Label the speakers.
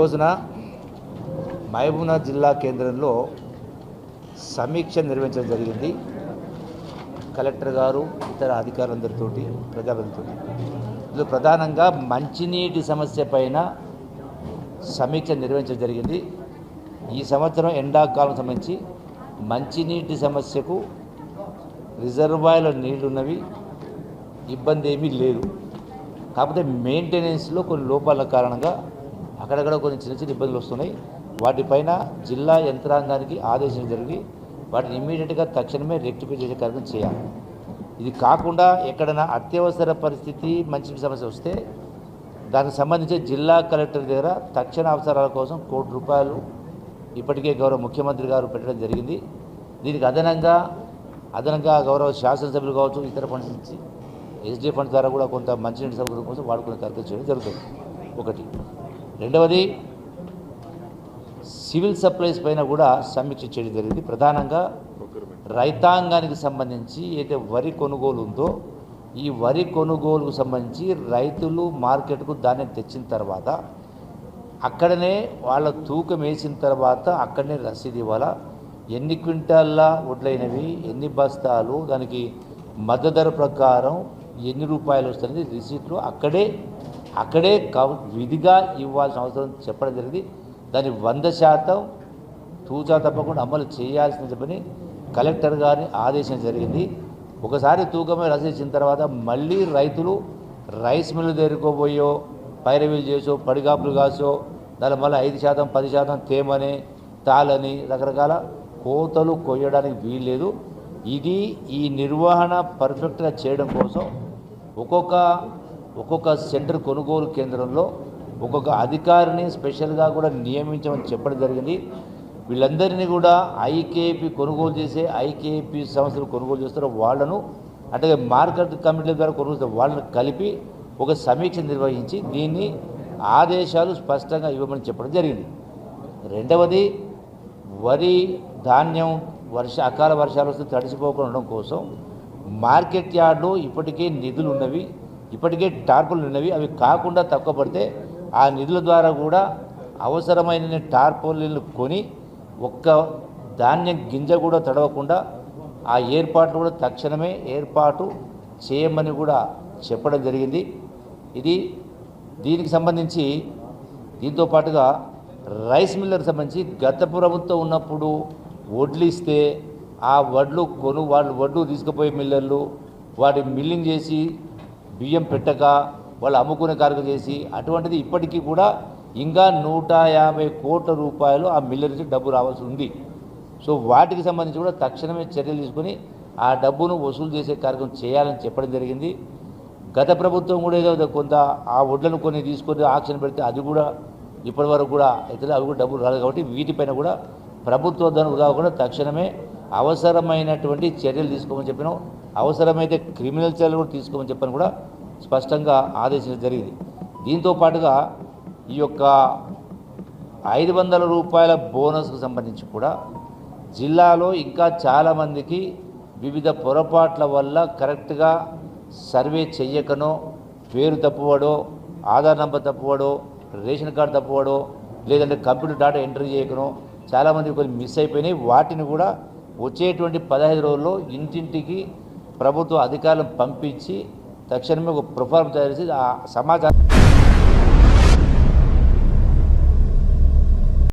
Speaker 1: రోజున మహబూబ్నగర్ జిల్లా కేంద్రంలో సమీక్ష నిర్వహించడం జరిగింది. కలెక్టర్ గారు ఇతర అధికారులందరితోటి ప్రజాప్రతినిధులతో ఇందులో ప్రధానంగా మంచినీటి సమస్య పైన సమీక్ష నిర్వహించడం జరిగింది. ఈ సంవత్సరం ఎండాకాలం సంబంధించి మంచినీటి సమస్యకు రిజర్వాయర్ల నీళ్ళున్నవి ఇబ్బంది ఏమీ లేదు. కాకపోతే మెయింటెనెన్స్లో కొన్ని లోపాల కారణంగా అక్కడక్కడ కొన్ని చిన్న చిన్న ఇబ్బందులు వస్తున్నాయి. వాటిపైన జిల్లా యంత్రాంగానికి ఆదేశం జరిగి వాటిని ఇమ్మీడియట్గా తక్షణమే రెక్టిఫై చేసే కార్యక్రమం చేయాలి. ఇది కాకుండా ఎక్కడైనా అత్యవసర పరిస్థితి మంచి సమస్య వస్తే దానికి సంబంధించి జిల్లా కలెక్టర్ దగ్గర తక్షణ అవసరాల కోసం కోటి రూపాయలు ఇప్పటికే గౌరవ ముఖ్యమంత్రి గారు పెట్టడం జరిగింది. దీనికి అదనంగా అదనంగా గౌరవ శాసనసభ్యులు కావచ్చు ఇతర ఫండ్స్ నుంచి ఎస్డీ ఫండ్ ద్వారా కూడా కొంత మంచినీటి సౌకర్యం కోసం వాడుకునే కార్యక్రమం చేయడం జరుగుతుంది. ఒకటి. రెండవది సివిల్ సప్లైస్ పైన కూడా సమీక్ష చేయడం జరిగింది. ప్రధానంగా రైతాంగానికి సంబంధించి ఏదైతే వరి కొనుగోలు ఉందో ఈ వరి కొనుగోలుకు సంబంధించి రైతులు మార్కెట్కు ధాన్యం తెచ్చిన తర్వాత అక్కడనే వాళ్ళ తూకం వేసిన తర్వాత అక్కడనే రసీదు ఇవ్వాలా? ఎన్ని క్వింటాల్ల వడ్లైనవి ఎన్ని బస్తాలు దానికి మద్దతు ధర ప్రకారం ఎన్ని రూపాయలు వస్తుంది రిసీట్లు అక్కడే అక్కడే విధిగా ఇవ్వాల్సిన అవసరం చెప్పడం జరిగింది. దాన్ని వంద శాతం తూచా తప్పకుండా అమలు చేయాల్సిన చెప్పని కలెక్టర్ గారిని ఆదేశం జరిగింది. ఒకసారి తూకమే రసించిన తర్వాత మళ్ళీ రైతులు రైస్ మిల్లు దగ్గరకోబోయో పైరవీలు చేసో పడిగాపులు కాసో దాని మళ్ళీ ఐదు శాతం పది శాతం తేమని తాళని రకరకాల కోతలు కొయ్యడానికి వీల్లేదు. ఇది ఈ నిర్వహణ పర్ఫెక్ట్గా చేయడం కోసం ఒక్కొక్క ఒక్కొక్క సెంటర్ కొనుగోలు కేంద్రంలో ఒక్కొక్క అధికారిని స్పెషల్గా కూడా నియమించమని చెప్పడం జరిగింది. వీళ్ళందరినీ కూడా ఐకేపీ కొనుగోలు చేసే ఐకేపీ సంస్థలు కొనుగోలు చేస్తారో వాళ్ళను అట్లాగే మార్కెట్ కమిటీల ద్వారా కొనుగోలు చేస్తారు వాళ్ళని కలిపి ఒక సమీక్ష నిర్వహించి దీన్ని ఆదేశాలు స్పష్టంగా ఇవ్వమని చెప్పడం జరిగింది. రెండవది వరి ధాన్యం వర్ష అకాల వర్షాలు వస్తే తడిసిపోకుండా ఉండడం కోసం మార్కెట్ యార్డ్లో ఇప్పటికే నిధులు ఉన్నవి ఇప్పటికే టార్పులు ఉన్నవి. అవి కాకుండా తక్కువ పడితే ఆ నిధుల ద్వారా కూడా అవసరమైన టార్పోలీలు కొని ఒక్క ధాన్యం గింజ కూడా తడవకుండా ఆ ఏర్పాట్లు కూడా తక్షణమే ఏర్పాటు చేయమని కూడా చెప్పడం జరిగింది. ఇది దీనికి సంబంధించి దీంతో పాటుగా రైస్ మిల్లర్కి సంబంధించి గత ప్రభుత్వం ఉన్నప్పుడు వడ్లు ఇస్తే ఆ వడ్లు కొను వాళ్ళు వడ్లు తీసుకుపోయే మిల్లర్లు వాటి మిల్లింగ్ చేసి బియ్యం పెట్టక వాళ్ళు అమ్ముకునే కార్యక్రమం చేసి అటువంటిది ఇప్పటికీ కూడా ఇంకా నూట యాభై కోట్ల రూపాయలు ఆ మిల్లర్ నుంచి డబ్బు రావాల్సి ఉంది. సో వాటికి సంబంధించి కూడా తక్షణమే చర్యలు తీసుకొని ఆ డబ్బును వసూలు చేసే కార్యక్రమం చేయాలని చెప్పడం జరిగింది. గత ప్రభుత్వం కూడా ఏదో కొంత ఆ వడ్లను కొన్ని తీసుకొని ఆక్షన్ పెడితే అది కూడా ఇప్పటి వరకు కూడా అయితే అవి కూడా డబ్బులు రాలేదు కాబట్టి వీటిపైన కూడా ప్రభుత్వ ధనం కాకుండా తక్షణమే అవసరమైనటువంటి చర్యలు తీసుకోమని చెప్పినాం. అవసరమైతే క్రిమినల్ చర్యలు కూడా తీసుకోమని చెప్పని కూడా స్పష్టంగా ఆదేశించడం జరిగింది. దీంతో పాటుగా ఈ యొక్క ఐదు వందల రూపాయల బోనస్కు సంబంధించి కూడా జిల్లాలో ఇంకా చాలామందికి వివిధ పొరపాట్ల వల్ల కరెక్ట్గా సర్వే చెయ్యకనో పేరు తప్పువడో ఆధార్ నెంబర్ తప్పువడో రేషన్ కార్డు తప్పువాడో లేదంటే కంప్యూటర్ డేటా ఎంట్రీ చేయకనో చాలామంది కొన్ని మిస్ అయిపోయినాయి. వాటిని కూడా వచ్చేటువంటి పదహైదు రోజుల్లో ఇంటింటికి ప్రభుత్వ అధికారులు పంపించి తక్షణమే ఒక ప్రొఫార్మ్ తయారు చేసి ఆ సమాచారం